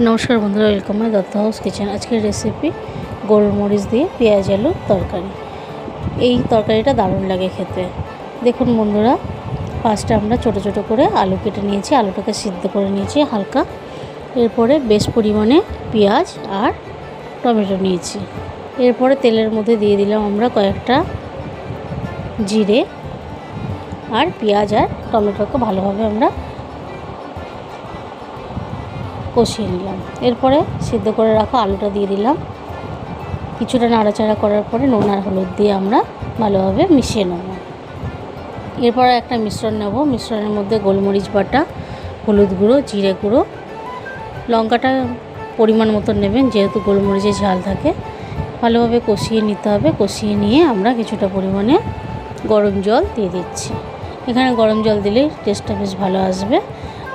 নমস্কার বন্ধুরা welcome my Dutta house kitchen আজকের রেসিপি গোলমরিচ দিয়ে পেঁয়াজ আলু তরকারি। এই তরকারিটা দারুণ লাগে খেতে। দেখুন বন্ধুরা ফার্স্টে আমরা ছোট ছোট করে আলু কেটে নিয়েছি, আলুটাকে সিদ্ধ করে নিয়েছি হালকা। এরপরে বেশ পরিমাণে পেঁয়াজ আর টমেটো নিয়েছি। এরপরে তেলের মধ্যে দিয়ে দিলাম আমরা কয়েকটা জিরে আর পেঁয়াজ আর টমেটোকে ভালোভাবে আমরা কষিয়ে নিলাম। এরপরে সিদ্ধ করে রাখা আলুটা দিয়ে দিলাম। কিছুটা নাড়াচাড়া করার পরে নুন আর হলুদ দিয়ে আমরা ভালোভাবে মিশিয়ে নেব। এরপরে একটা মিশ্রণ নেব। মিশ্রণের মধ্যে গোলমরিচ বাটা, হলুদ গুঁড়ো, জিরে গুঁড়ো, লঙ্কাটা পরিমাণ মতন নেবেন, যেহেতু গোলমরিচের ঝাল থাকে। ভালোভাবে কষিয়ে নিতে হবে। কষিয়ে নিয়ে আমরা কিছুটা পরিমাণে গরম জল দিয়ে দিচ্ছি। এখানে গরম জল দিলে টেস্টটা বেশ ভালো আসবে।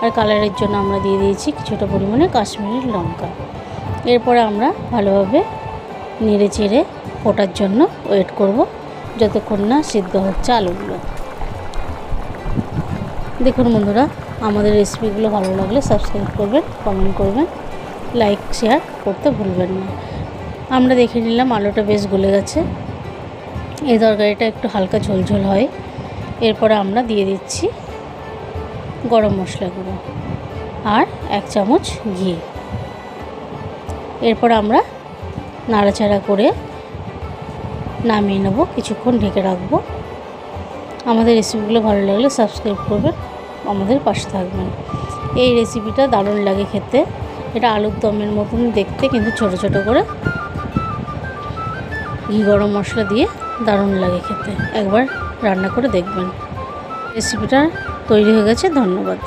আর কালারের জন্য আমরা দিয়ে দিয়েছি কিছুটা পরিমাণে কাশ্মীরি লঙ্কা। এরপরে আমরা ভালোভাবে নেড়ে চেড়ে ফোটার জন্য ওয়েট করব, যতক্ষণ না সিদ্ধ হচ্ছে আলুগুলো। দেখুন বন্ধুরা, আমাদের রেসিপিগুলো ভালো লাগলে সাবস্ক্রাইব করবেন, কমেন্ট করবেন, লাইক, শেয়ার করতে ভুলবেন না। আমরা দেখে নিলাম আলুটা বেশ গলে গেছে। এই তরকারিটা একটু হালকা ঝোলঝোল হয়। এরপরে আমরা দিয়ে দিচ্ছি গরম মশলা গুঁড়ো আর এক চামচ ঘি। এরপর আমরা নাড়াচাড়া করে নামিয়ে নেব, কিছুক্ষণ ঢেকে রাখব। আমাদের রেসিপিগুলো ভালো লাগলে সাবস্ক্রাইব করবেন, আমাদের পাশে থাকবেন। এই রেসিপিটা দারুণ লাগে খেতে। এটা আলুর দমের মতন দেখতে, কিন্তু ছোট ছোট করে ঘি গরম মশলা দিয়ে দারুণ লাগে খেতে। একবার রান্না করে দেখবেন। রেসিপিটা তৈরি হয়ে গেছে ধন্যবাদ।